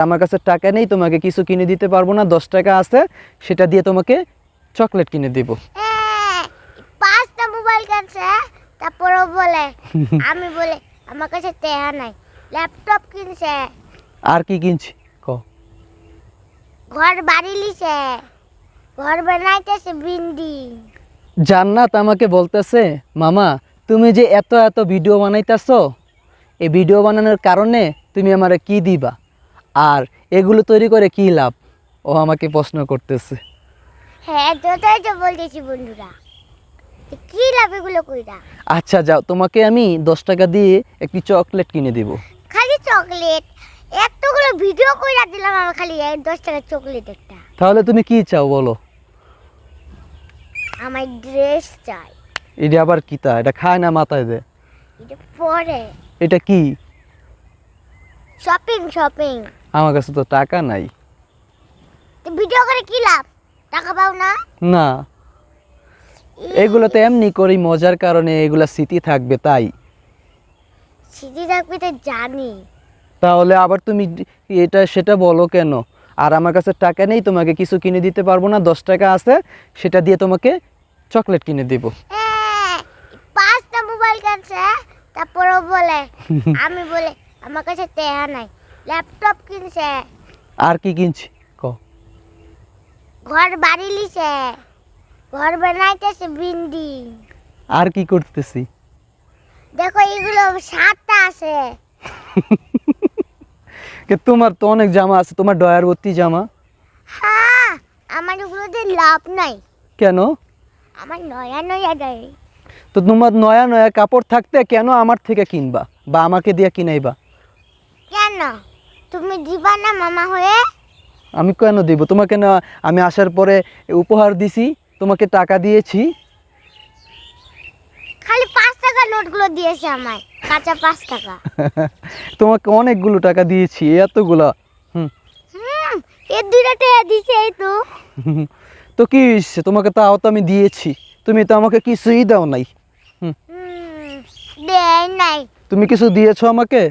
আমার কাছে টাকা নেই তোমাকে কিছু কিনে দিতে পারব না দশ টাকা আছে সেটা দিয়ে তোমাকে চকলেট কিনে দিব। পাঁচটা মোবাইল কিনছে তারপরও বলে আমি বলে আমার কাছে টেহা নাই ল্যাপটপ কিনছে। আর কি কিনছি? ক। ঘর বাড়ি লিছে ঘর বানাইতেছে বিল্ডিং জান্নাত আমাকে বলতেছে মামা তুমি যে এত এত ভিডিও বানাইতেছো এই ভিডিও বানানোর কারণে তুমি আমারে কি দিবা? আর এগুলো তৈরি করে কি লাভ? ও আমাকে প্রশ্ন করতেছে। হ্যাঁ তোটাই তো বলতেছি বন্ধুরা। কি লাভ এগুলো কইরা? আচ্ছা যাও তোমাকে আমি দশ টাকা দিয়ে একটি চকলেট কিনে দিব। খালি চকলেট? এতগুলো ভিডিও কইরা দিলাম আমার খালি দশ টাকার চকলেট একটা। তাহলে তুমি কি চাও বলো? আমার ড্রেস চাই। এটা আবার কি তা? এটা খায় না মাথায় দে। এটা পরে। এটা কি? Shopping shopping. আমার কাছে তো টাকা নাই। ভিডিও করে কি লাভ? টাকা পাও না? না। এগুলো তো এমনি করি মজার কারণে এগুলো স্মৃতি থাকবে তাই। স্মৃতি থাকবে তো জানি। তাহলে আবার তুমি এটা সেটা বলো কেন? আর আমার কাছে টাকা নেই তোমাকে কিছু কিনে দিতে পারব না দশ টাকা আছে সেটা দিয়ে তোমাকে চকলেট কিনে দিব। পাঁচটা মোবাইল কিনছে তারপরও বলে আমি বলে আমার কাছে টেহা নাই। ল্যাপটপ কিনছে। আর কি কিনছে? ক। ঘর বাড়ি লিছে। ঘর বানাইতেছে বিল্ডিং। আর কি করতেছি? দেখো এগুলো সাতটা আছে। কে তোমার তো অনেক জামা আছে তোমার ডয়ার ভর্তি জামা। হ্যাঁ আমার এগুলোতে লাভ নাই। কেন? আমার নয়া নয়া দেয় তো তোমার নয়া নয়া কাপড় থাকতে কেন আমার থেকে কিনবা বা আমাকে দিয়ে কিনাইবা? কেন? তুমি দিবা না মামা হয়ে? আমি কেন দিব? তোমাকে না আমি আসার পরে উপহার দিছি তোমাকে টাকা দিয়েছি। খালি পাঁচ টাকা নোটগুলো দিয়েছে আমায় কাঁচা পাঁচ টাকা। তোমাকে অনেকগুলো টাকা দিয়েছি এতগুলা। হুম। এর দুইটা টাকা দিছে এই তো। তো কি হয়েছে তোমাকে তাও তো আমি দিয়েছি তুমি তো আমাকে কিছুই দাও নাই। হুম দেয় নাই। তুমি কিছু দিয়েছ আমাকে?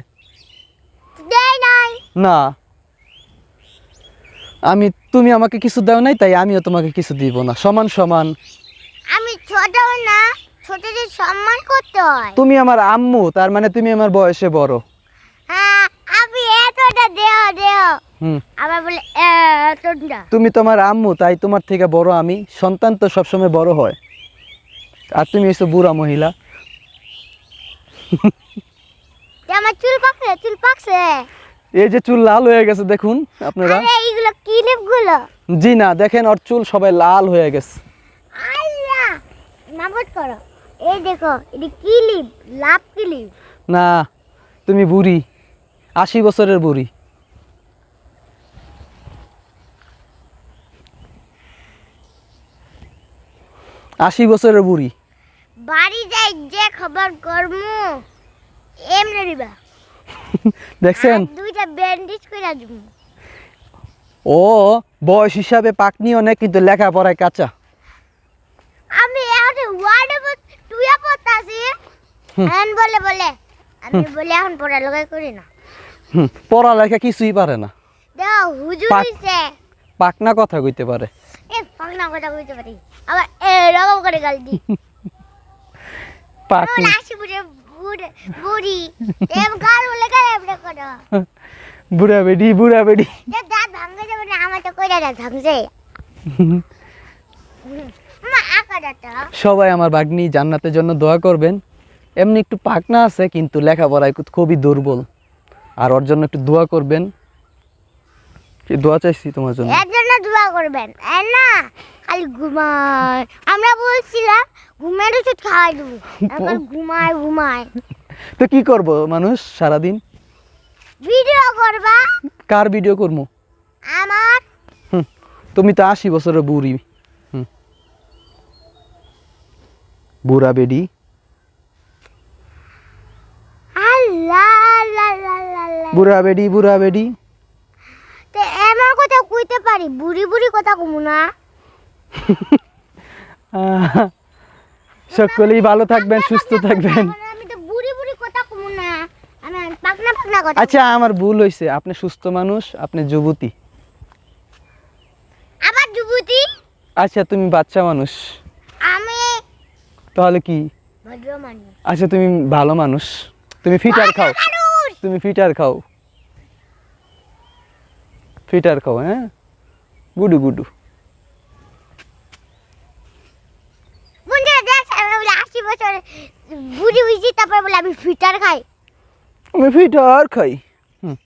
না। আমি তুমি আমাকে কিছু দাও নাই তাই আমিও তোমাকে কিছু দিব না। সমান সমান। আমি ছোট না ছোটদের সম্মান করতে হয়। তুমি আমার আম্মু তার মানে তুমি আমার বয়সে বড়। হ্যাঁ আমি এতটা দেহ দেহ। হুম। আবার বলে এতটা তুমি তোমার আম্মু তাই তোমার থেকে বড় আমি। সন্তান তো সবসময় বড় হয়। আর তুমি এসে বুড়া মহিলা। আমার চুল পাকছে চুল পাকছে? এই যে চুল লাল হয়ে গেছে দেখুন আপনারা। এইগুলো ক্লিপগুলো জি না দেখেন ওর চুল সবাই লাল হয়ে গেছে। আল্লাহ! নাবট করো। এই দেখো এটি ক্লিপ লাভ ক্লিপ না তুমি বুড়ি আশি বছরের বুড়ি। আশি বছরের বুড়ি। বাড়ি যাই যে খবর করমু এমনি দিবা। দেখছেন? দুইটা ব্যান্ডেজ করে দিব ও বয়স হিসাবে পাকনি অনেক কিন্তু লেখাপড়ায় কাঁচা। আমি এখন ওয়ার্ডে টুয়া পড়তাছি। এখন বলে বলে। আমি বলে এখন পড়ালেখা করি না। পড়ালেখা কিছুই পারে না। দেখো হুজুর হইছে। পাকনা কথা কইতে পারে। এ ফাংনা কথা কইতে পারি। আবার এরকম করে গাল দি পাকনি আসি বুড়ে বুড়ে বুড়ি। এম বলে করো বুড়া বেডি বুড়া বেডি দাঁত ভাঙে যাবে না আমার তো কইরা দাঁত ভাঙছে। সবাই আমার বাগনি জান্নাতের জন্য দোয়া করবেন। এমনি একটু পাকনা আছে কিন্তু লেখাপড়ায় খুবই দুর্বল। আর ওর জন্য একটু দোয়া করবেন। কি দোয়া চাইছি তোমার জন্য? এর জন্য দোয়া করবেন। আর না খালি ঘুমায়। আমরা বলছিলাম ঘুমের ওষুধ খাওয়াই দেবো। এখন ঘুমায় ঘুমায়। তো কি করব মানুষ সারাদিন? ভিডিও করবা? কার ভিডিও করব আমার? তুমি তো আশি বছরের বুড়ি। বুড়া বেডি। বুড়া বেডি বুড়া বেডি তো এমন কথা কইতে পারি বুড়ি বুড়ি কথা কমু না। সকলেই ভালো থাকবেন সুস্থ থাকবেন। আমি তো বুড়ি বুড়ি কথা কমু না। আমি পাকনা পাকনা কথা আচ্ছা আমার ভুল হয়েছে আপনি সুস্থ মানুষ আপনি যুবতী। আবার যুবতী? আচ্ছা তুমি বাচ্চা মানুষ। আমি তাহলে কি? আচ্ছা তুমি ভালো মানুষ। তুমি ফিটার খাও। তুমি ফিটার খাও। ফিটার খাও হ্যাঁ? গুডু গুডু। বছর বুড়ি হয়েছি তারপর বলে আমি ফিটার খাই। আমি ফিটার খাই। হুম।